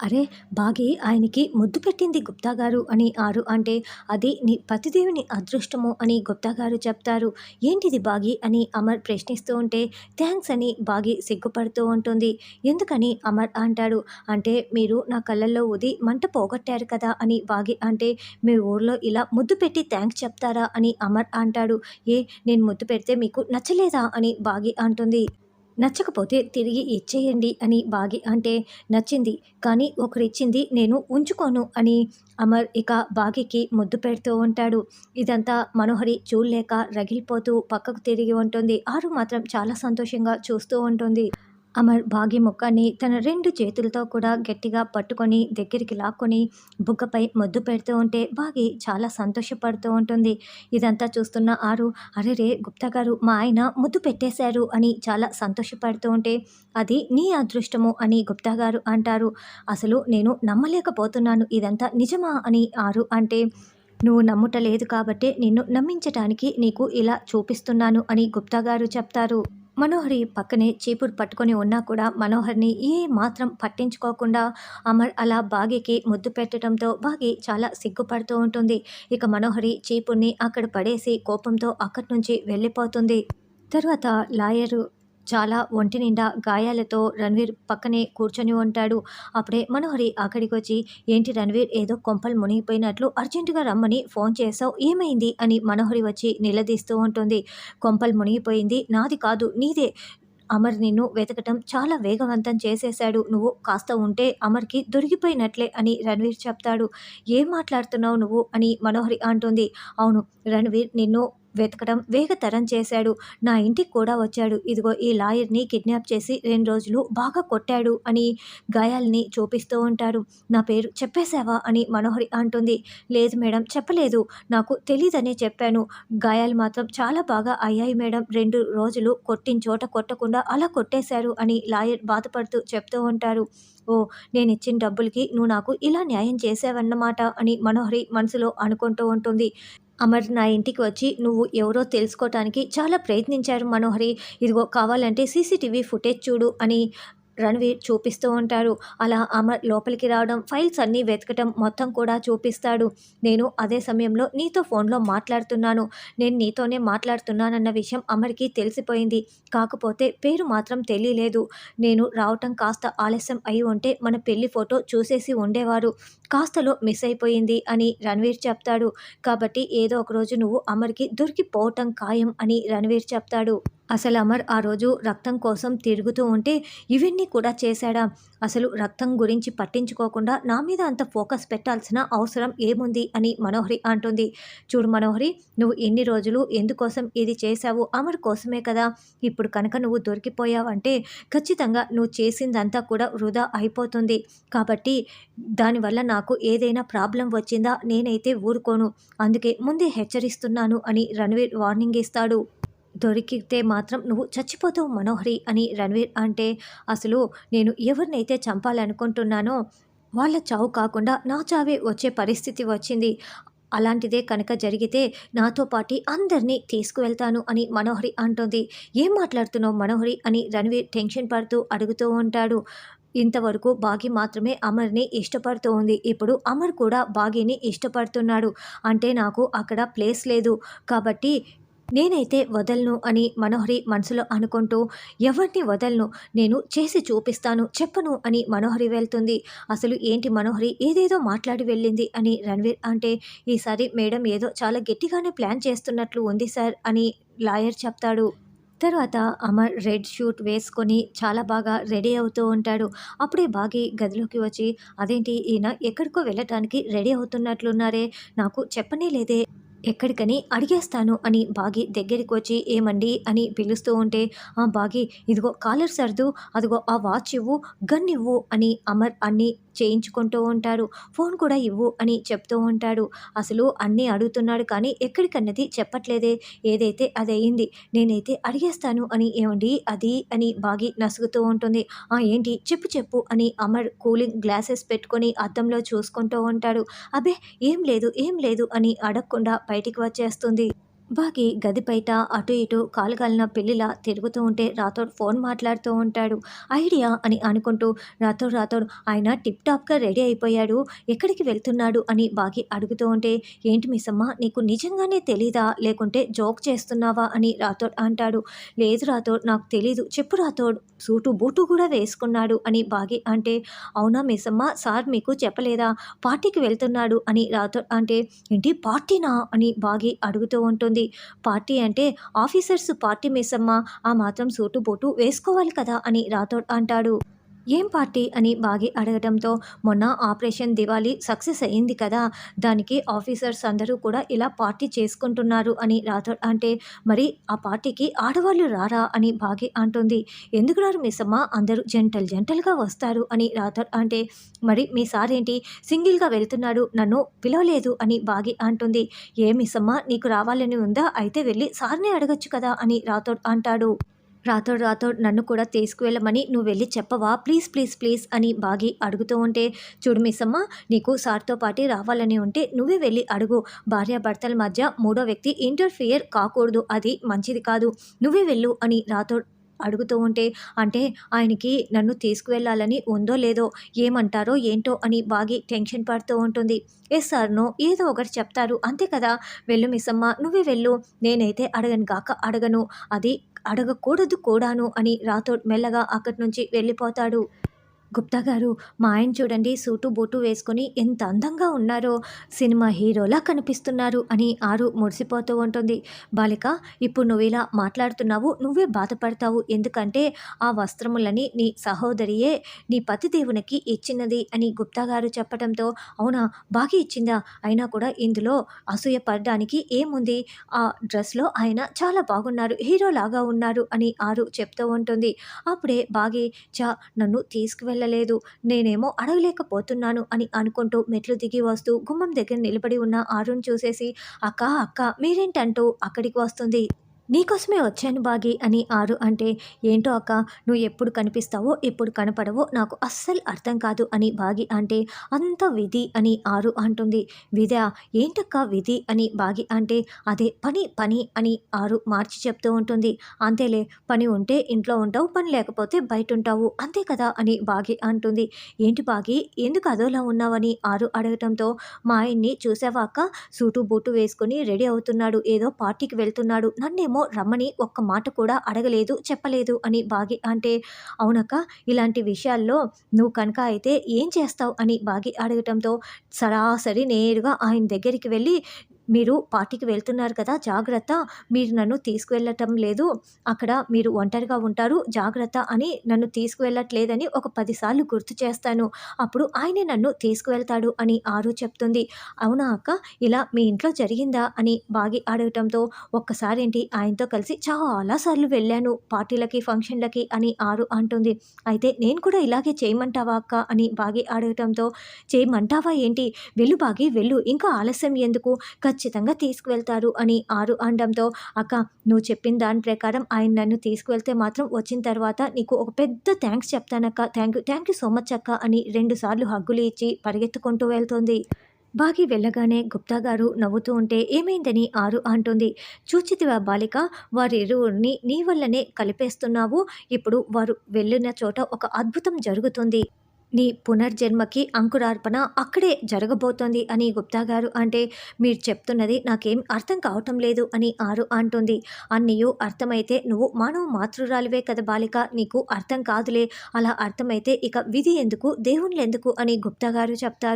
అరే బాగి ఆయనకి ముద్దు పెట్టింది గుప్తా గారు అని ఆరు అంటే అది నీ పతిదేవుని అదృష్టము అని గుప్తా గారు చెప్తారు. ఏంటిది బాగి అని అమర్ ప్రశ్నిస్తూ ఉంటే థ్యాంక్స్ అని బాగి సిగ్గుపడుతూ ఉంటుంది. ఎందుకని అమర్ అంటాడు? అంటే మీరు నా కళ్ళల్లో ఊది మంట పోగొట్టారు కదా అని బాగి అంటే మీ ఊర్లో ఇలా ముద్దు పెట్టి థ్యాంక్స్ చెప్తారా అని అమర్ అంటాడు. ఏ నేను ముద్దు పెడితే మీకు నచ్చలేదా అని బాగి అంటుంది. నచ్చకపోతే తిరిగి ఇచ్చేయండి అని బాగి అంటే నచ్చింది. కానీ ఒకరిచ్చింది నేను ఉంచుకోను అని అమర్ ఇక బాగికి ముద్దు పెడుతూ ఉంటాడు. ఇదంతా మనోహరి చూడలేక రగిలిపోతూ పక్కకు తిరిగి ఉంటుంది. ఆరు మాత్రం చాలా సంతోషంగా చూస్తూ ఉంటుంది. అమర్ బాగి మొక్కని తన రెండు చేతులతో కూడా గట్టిగా పట్టుకొని దగ్గరికి లాక్కొని బుగ్గపై ముద్దు పెడుతూ ఉంటే బాగి చాలా సంతోషపడుతూ ఉంటుంది. ఇదంతా చూస్తున్న ఆరు అరే రే గుప్తా గారు మా ఆయన ముద్దు పెట్టేశారు అని చాలా సంతోషపడుతూ ఉంటే అది నీ అదృష్టము అని గుప్తా గారు అంటారు. అసలు నేను నమ్మలేకపోతున్నాను ఇదంతా నిజమా అని ఆరు అంటే నువ్వు నమ్ముటలేదు కాబట్టి నిన్ను నమ్మించటానికి నీకు ఇలా చూపిస్తున్నాను అని గుప్తా గారు చెప్తారు. మనోహరి పక్కనే చీపురు పట్టుకొని ఉన్నా కూడా మనోహర్ని ఏ మాత్రం పట్టించుకోకుండా అమర్ అలా బాగికి ముద్దు పెట్టడంతో బాగి చాలా సిగ్గుపడుతూ ఉంటుంది. ఇక మనోహరి చీపుర్ని అక్కడ పడేసి కోపంతో అక్కడి నుంచి వెళ్ళిపోతుంది. తర్వాత లాయరు చాలా ఒంటి నిండా గాయాలతో రణ్వీర్ పక్కనే కూర్చొని ఉంటాడు. అప్పుడే మనోహరి అక్కడికి వచ్చి ఏంటి రణ్వీర్ ఏదో కొంపలు మునిగిపోయినట్లు అర్జెంటుగా రమ్మని ఫోన్ చేసావు ఏమైంది? అని మనోహరి వచ్చి నిలదీస్తూ ఉంటుంది. కొంపలు మునిగిపోయింది నాది కాదు నీదే. అమర్ నిన్ను వెతకటం చాలా వేగవంతం చేసేశాడు. నువ్వు కాస్త ఉంటే అమర్కి దొరికిపోయినట్లే అని రణ్వీర్ చెప్తాడు. ఏం మాట్లాడుతున్నావు నువ్వు? అని మనోహరి అంటుంది. అవును రణ్వీర్ నిన్ను వెతకడం వేగతరం చేశాడు. నా ఇంటికి కూడా వచ్చాడు. ఇదిగో ఈ లాయర్ని కిడ్నాప్ చేసి రెండు రోజులు బాగా కొట్టాడు అని గాయాల్ని చూపిస్తూ ఉంటారు నా పేరు చెప్పేశావా అని మనోహరి అంటుంది. లేదు మేడం చెప్పలేదు. నాకు తెలీదనే చెప్పాను. గాయాలు మాత్రం చాలా బాగా అయ్యాయి మేడం. రెండు రోజులు కొట్టిన చోట కొట్టకుండా అలా కొట్టేశారు అని లాయర్ బాధపడుతూ చెప్తూ ఉంటారు. ఓ నేను ఇచ్చిన డబ్బులకి నువ్వు నాకు ఇలా న్యాయం చేసావన్నమాట అని మనోహరి మనసులో అనుకుంటూ ఉంటుంది. అమర్ నా ఇంటికి వచ్చి నువ్వు ఎవరో తెలుసుకోవటానికి చాలా ప్రయత్నించారు మనోహరి. ఇదిగో కావాలంటే సీసీటీవీ ఫుటేజ్ చూడు అని రణవీర్ చూపిస్తూ ఉంటారు. అలా అమర్ లోపలికి రావడం ఫైల్స్ అన్నీ వెతకటం మొత్తం కూడా చూపిస్తాడు. నేను అదే సమయంలో నీతో ఫోన్లో మాట్లాడుతున్నాను. నేను నీతోనే మాట్లాడుతున్నానన్న విషయం అమర్కి తెలిసిపోయింది. కాకపోతే పేరు మాత్రం తెలియలేదు. నేను రావటం కాస్త ఆలస్యం అయి ఉంటే మన పెళ్ళి ఫోటో చూసేసి ఉండేవారు. కాస్తలో మిస్ అయిపోయింది అని రణవీర్ చెప్తాడు. కాబట్టి ఏదో ఒక రోజు నువ్వు అమర్కి దొరికిపోవటం ఖాయం అని రణవీర్ చెప్తాడు. అసలు అమర్ ఆ రోజు రక్తం కోసం తిరుగుతూ ఉంటే ఇవన్నీ కూడా చేశాడా? అసలు రక్తం గురించి పట్టించుకోకుండా నా మీద అంత ఫోకస్ పెట్టాల్సిన అవసరం ఏముంది అని మనోహరి అంటుంది. చూడు మనోహరి నువ్వు ఎన్ని రోజులు ఎందుకోసం ఇది చేశావు? అమర్ కోసమే కదా. ఇప్పుడు కనుక నువ్వు దొరికిపోయావంటే ఖచ్చితంగా నువ్వు చేసిందంతా కూడా వృధా అయిపోతుంది. కాబట్టి దానివల్ల నాకు ఏదైనా ప్రాబ్లం వచ్చిందా? నేనైతే ఊరుకోను. అందుకే ముందే హెచ్చరిస్తున్నాను అని రణవీర్ వార్నింగ్ ఇస్తాడు. దొరికితే మాత్రం నువ్వు చచ్చిపోతావు మనోహరి అని రణవీర్ అంటే అసలు నేను ఎవరినైతే చంపాలనుకుంటున్నానో వాళ్ళ చావు కాకుండా నా చావే వచ్చే పరిస్థితి వచ్చింది. అలాంటిదే కనుక జరిగితే నాతో పాటి అందరినీ తీసుకువెళ్తాను అని మనోహరి అంటుంది. ఏం మాట్లాడుతున్నావు మనోహరి అని రణవీర్ టెన్షన్ పడుతూ అడుగుతూ ఉంటాడు. ఇంతవరకు బాగి మాత్రమే అమర్ని ఇష్టపడుతూ ఉంది. ఇప్పుడు అమర్ కూడా బాగిని ఇష్టపడుతున్నాడు. అంటే నాకు అక్కడ ప్లేస్ లేదు. కాబట్టి నేనైతే వదలను అని మనోహరి మనసులో అనుకుంటూ ఎవరిని వదలను? నేను చేసి చూపిస్తాను చెప్పను అని మనోహరి వెళ్తుంది. అసలు ఏంటి మనోహరి? ఏదేదో మాట్లాడి వెళ్ళింది అని రణ్వీర్ అంటే ఈసారి మేడం ఏదో చాలా గట్టిగానే ప్లాన్ చేస్తున్నట్లు ఉంది సార్ అని లాయర్ చెప్తాడు. తర్వాత అమర్ రెడ్ షూట్ వేసుకొని చాలా బాగా రెడీ అవుతూ ఉంటాడు. అప్పుడే బాగి గదిలోకి వచ్చి అదేంటి ఈయన ఎక్కడికో వెళ్ళటానికి రెడీ అవుతున్నట్లున్నారే నాకు చెప్పనే లేదే ఎక్కడికని అడిగేస్తాను అని బాగి దగ్గరికి వచ్చి ఏమండి అని పిలుస్తూ ఉంటే ఆ బాగి ఇదిగో కాలర్ సర్దు అదిగో ఆ వాచ్ ఇవ్వు గన్ ఇవ్వు అని అమర్ అన్నీ చేయించుకుంటూ ఉంటారు ఫోన్ కూడా ఇవ్వు అని చెప్తూ ఉంటాడు. అసలు అన్నీ అడుగుతున్నాడు కానీ ఎక్కడికన్నది చెప్పట్లేదే. ఏదైతే అది అయింది నేనైతే అడిగేస్తాను అని ఏమండి? అది అని బాగి నసుగుతూ ఉంటుంది. ఆ ఏంటి? చెప్పు చెప్పు అని అమర్ కూలింగ్ గ్లాసెస్ పెట్టుకొని అద్దంలో చూసుకుంటూ ఉంటాడు. అబే ఏం లేదు ఏం లేదు అని అడగకుండా బయటికి వచ్చేస్తుంది. బాగి గది బయట అటు ఇటు కాలుగాలిన పెళ్ళిలా తిరుగుతూ ఉంటే రాథోడ్ ఫోన్ మాట్లాడుతూ ఉంటాడు. ఐడియా అని అనుకుంటూ రాథోడ్ రాథోడ్ ఆయన టిప్ టాప్గా రెడీ అయిపోయాడు. ఎక్కడికి వెళ్తున్నాడు? అని బాగి అడుగుతూ ఉంటే ఏంటి మిస్సమ్మ నీకు నిజంగానే తెలీదా? లేకుంటే జోక్ చేస్తున్నావా? అని రాథోడ్ అంటాడు. లేదు రాథోడ్ నాకు తెలీదు. చెప్పు రాథోడ్. సూటు బూటు కూడా వేసుకున్నాడు అని బాగి అంటే అవునా మిస్సమ్మ సార్ మీకు చెప్పలేదా? పార్టీకి వెళ్తున్నాడు అని రాథోడ్ అంటే ఏంటి పార్టీనా? అని బాగి అడుగుతూ ఉంటుంది. పార్టీ అంటే ఆఫీసర్స్ పార్టీ మిస్సమ్మ ఆ మాత్రం సోటు బూటు వేసుకోవాలి కదా అని రాథోడ్ అంటాడు. ఏం పార్టీ అని బాగి అడగడంతో మొన్న ఆపరేషన్ దివాళీ సక్సెస్ అయింది కదా దానికి ఆఫీసర్స్ అందరూ కూడా ఇలా పార్టీ చేసుకుంటున్నారు అని రాథోడ్ అంటే మరి ఆ పార్టీకి ఆడవాళ్ళు రారా? అని బాగి అంటుంది. ఎందుకు రారు మిస్సమ్మ? అందరూ జంటలు జంటలుగా వస్తారు అని రాథోడ్ అంటే మరి మీ సార్ ఏంటి? సింగిల్గా వెళ్తున్నాడు నన్ను పిలవలేదు అని బాగి అంటుంది. ఏ మిస్సమ్మ నీకు రావాలని ఉందా? అయితే వెళ్ళి సార్నే అడగచ్చు కదా అని రాథోడ్ అంటాడు. రాతోడు రాతోడు నన్ను కూడా తీసుకువెళ్ళమని నువ్వు వెళ్ళి చెప్పవా? ప్లీజ్ ప్లీజ్ ప్లీజ్ అని బాగి అడుగుతూ ఉంటే చూడు మిస్సమ్మ నీకు సార్తో పాటు రావాలని ఉంటే నువ్వే వెళ్ళి అడుగు. భార్యాభర్తల మధ్య మూడో వ్యక్తి ఇంటర్ఫియర్ కాకూడదు. అది మంచిది కాదు. నువ్వే వెళ్ళు అని రాథోడ్ అడుగుతూ ఉంటే అంటే ఆయనకి నన్ను తీసుకువెళ్ళాలని ఉందో లేదో ఏమంటారో ఏంటో అని బాగి టెన్షన్ పడుతూ ఉంటుంది. ఎస్ సార్నో ఏదో ఒకటి చెప్తారు. అంతే కదా? వెళ్ళు మిస్సమ్మ నువ్వే వెళ్ళు. నేనైతే అడగను గాక అడగను. అది అడగకూడదు కూడాను అని రాథోడ్ మెల్లగా అక్కడి నుంచి వెళ్ళిపోతాడు. గుప్తా గారు మా ఆయన చూడండి సూటు బూటు వేసుకొని ఎంత అందంగా ఉన్నారో సినిమా హీరోలా కనిపిస్తున్నారు అని ఆరు మురిసిపోతూ ఉంటుంది. బాలిక ఇప్పుడు నువ్వు ఇలా మాట్లాడుతున్నావు నువ్వే బాధపడతావు ఎందుకంటే ఆ వస్త్రములని నీ సహోదరియే నీ పతిదేవునికి ఇచ్చినది అని గుప్తా గారు చెప్పడంతో అవునా బాగా ఇచ్చిందా? అయినా కూడా ఇందులో అసూయ పడడానికి ఏముంది? ఆ డ్రెస్లో ఆయన చాలా బాగున్నారు హీరోలాగా ఉన్నారు అని ఆరు చెప్తూ ఉంటుంది. అప్పుడే బాగి చా నన్ను తీసుకువెళ్ళ వెళ్ళలేదు నేనేమో అడగలేకపోతున్నాను అని అనుకుంటూ మెట్లు దిగి వస్తూ గుమ్మం దగ్గర నిలబడి ఉన్న ఆరుని చూసేసి అక్క అక్క మీరేంటంటూ అక్కడికి వస్తుంది? నీకోసమే వచ్చాను బాగి అని ఆరు అంటే ఏంటో అక్క నువ్వు ఎప్పుడు కనిపిస్తావో ఎప్పుడు కనపడవో నాకు అస్సలు అర్థం కాదు అని బాగి అంటే అంత విధి అని ఆరు అంటుంది. విధా ఏంటక్క విధి అని బాగి అంటే అదే పని పని అని ఆరు మార్చి చెప్తూ ఉంటుంది. అంతేలే పని ఉంటే ఇంట్లో ఉంటావు పని లేకపోతే బయట ఉంటావు అంతే కదా అని బాగి అంటుంది. ఏంటి బాగి ఎందుకు అదోలా ఉన్నావని ఆరు అడగటంతో మా ఆయన్ని చూసావా అక్క? సూటు బూటు వేసుకుని రెడీ అవుతున్నాడు ఏదో పార్టీకి వెళ్తున్నాడు నన్నేమో ఏమో రమ్మని ఒక్క మాట కూడా అడగలేదు చెప్పలేదు అని బాగి అంటే అవునక్క ఇలాంటి విషయాల్లో నువ్వు కనుక అయితే ఏం చేస్తావు అని బాగి అడగటంతో సరాసరి నేరుగా ఆయన దగ్గరికి వెళ్ళి మీరు పార్టీకి వెళ్తున్నారు కదా జాగ్రత్త. మీరు నన్ను తీసుకువెళ్ళటం లేదు. అక్కడ మీరు ఒంటరిగా ఉంటారు. జాగ్రత్త అని నన్ను తీసుకువెళ్ళట్లేదని ఒక పదిసార్లు గుర్తు చేస్తాను. అప్పుడు ఆయనే నన్ను తీసుకువెళ్తాడు అని ఆరు చెప్తుంది. అవునా అక్క? ఇలా మీ ఇంట్లో జరిగిందా? అని బాగి అడగటంతో ఒక్కసారి ఏంటి ఆయనతో కలిసి చాలాసార్లు వెళ్ళాను. పార్టీలకి ఫంక్షన్లకి అని ఆరు అంటుంది. అయితే నేను కూడా ఇలాగే చేయమంటావా అక్క? అని బాగి అడగటంతో చేయమంటావా ఏంటి? వెళ్ళు బాగి వెళ్ళు. ఇంకా ఆలస్యం ఎందుకు? ఖచ్చితంగా తీసుకువెళ్తారు అని ఆరు అనడంతో అక్క నువ్వు చెప్పిన దాని ప్రకారం ఆయన నన్ను తీసుకువెళ్తే మాత్రం వచ్చిన తర్వాత నీకు ఒక పెద్ద thanks చెప్తానక్క. Thank you thank you so much అక్క అని రెండుసార్లు హగ్గులు ఇచ్చి పరిగెత్తుకుంటూ వెళ్తుంది. బాగి వెళ్ళగానే గుప్తా గారు నవ్వుతూ ఉంటే ఏమైందని? ఆరు అంటుంది. చూచితివా బాలిక వారిరువురిని నీ వల్లనే కలిపేస్తున్నావు. ఇప్పుడు వారు వెళ్ళిన చోట ఒక అద్భుతం జరుగుతుంది. నీ పునర్జన్మకి అంకురార్పణ అక్కడే జరగబోతోంది అని గుప్తా గారు అంటే మీరు చెప్తున్నది నాకేం అర్థం కావటం లేదు అని ఆరు అంటుంది. అన్నయ్యూ అర్థమైతే నువ్వు మానవ మాతృరాలివే కదా బాలిక నీకు అర్థం కాదులే. అలా అర్థమైతే ఇక విధి ఎందుకు దేవుళ్ళు ఎందుకు అని గుప్తా గారు చెప్తారు.